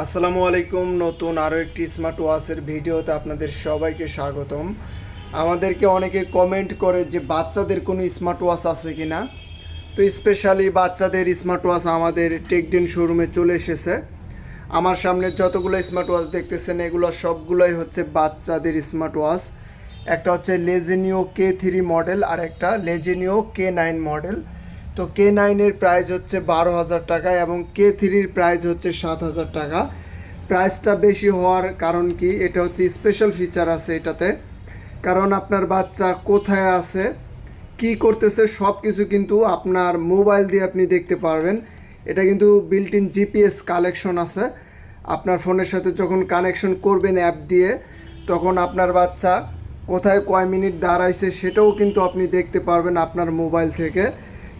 আসসালামু আলাইকুম, নতুন আরও একটি স্মার্ট ওয়াচের ভিডিওতে আপনাদের সবাইকে স্বাগতম। আমাদেরকে অনেকে কমেন্ট করে যে বাচ্চাদের কোনো স্মার্ট ওয়াচ আছে কি না তো স্পেশালি বাচ্চাদের স্মার্ট ওয়াচ আমাদের টেকডেন শোরুমে চলে এসেছে। আমার সামনে যতগুলো স্মার্ট ওয়াচ দেখতেছেন, এগুলো সবগুলোই হচ্ছে বাচ্চাদের স্মার্ট ওয়াচ একটা হচ্ছে লেজেনিও কে থ্রি মডেল আর একটা লেজেনিও কে নাইন মডেল তো কে নাইনের প্রাইস হচ্ছে বারো হাজার টাকা এবং কে থ্রির প্রাইস হচ্ছে সাত হাজার টাকা। প্রাইসটা বেশি হওয়ার কারণ কি? এটা হচ্ছে স্পেশাল ফিচার আছে এটাতে। কারণ আপনার বাচ্চা কোথায় আছে, কি করতেছে সব কিছু কিন্তু আপনার মোবাইল দিয়ে আপনি দেখতে পারবেন। এটা কিন্তু বিল্ট ইন জিপিএস কালেকশন আছে। আপনার ফোনের সাথে যখন কানেকশন করবেন অ্যাপ দিয়ে, তখন আপনার বাচ্চা কোথায় কয় মিনিট দাঁড়াইছে সেটাও কিন্তু আপনি দেখতে পারবেন আপনার মোবাইল থেকে।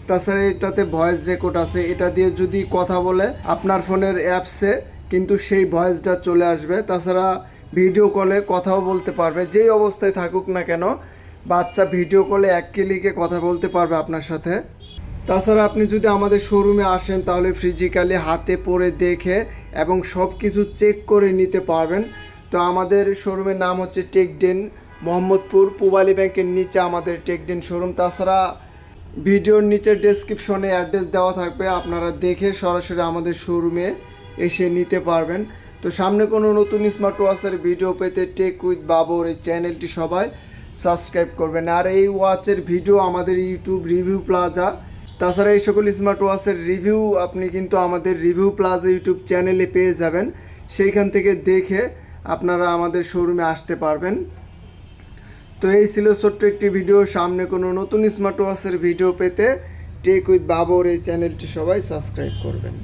তাছাড়া এটাতে ভয়েস রেকর্ড আছে। এটা দিয়ে যদি কথা বলে, আপনার ফোনের অ্যাপসে কিন্তু সেই ভয়েসটা চলে আসবে। তাছাড়া ভিডিও কলে কথাও বলতে পারবে। যেই অবস্থায় থাকুক না কেন, বাচ্চা ভিডিও কলে এক ক্লিকে কথা বলতে পারবে আপনার সাথে। তাছাড়া আপনি যদি আমাদের শোরুমে আসেন, তাহলে ফিজিক্যালি হাতে পরে দেখে এবং সব কিছু চেক করে নিতে পারবেন। তো আমাদের শোরুমের নাম হচ্ছে টেকডেন মোহাম্মদপুর, পুবালি ব্যাংকের নিচে আমাদের টেকডেন শোরুম তাছাড়া ভিডিওর নিচে ডেসক্রিপশনে অ্যাড্রেস দেওয়া থাকবে, আপনারা দেখে সরাসরি আমাদের শোরুমে এসে নিতে পারবেন। তো সামনে কোনো নতুন স্মার্ট ওয়াচের ভিডিও পেতে টেক উইথ বাবর এই চ্যানেলটি সবাই সাবস্ক্রাইব করবেন। আর এই ওয়াচের ভিডিও আমাদের ইউটিউব রিভিউ প্লাজা তাছাড়া এই সকল স্মার্ট ওয়াচের রিভিউ আপনি কিন্তু আমাদের রিভিউ প্লাজা ইউটিউব চ্যানেলে পেয়ে যাবেন। সেইখান থেকে দেখে আপনারা আমাদের শোরুমে আসতে পারবেন। তো এই ছিল ছোট্ট একটি ভিডিও। সামনে কোনো নতুন স্মার্ট ওয়াচের ভিডিও পেতে টেক উইথ বাবর এই চ্যানেলটি সবাই সাবস্ক্রাইব করবেন।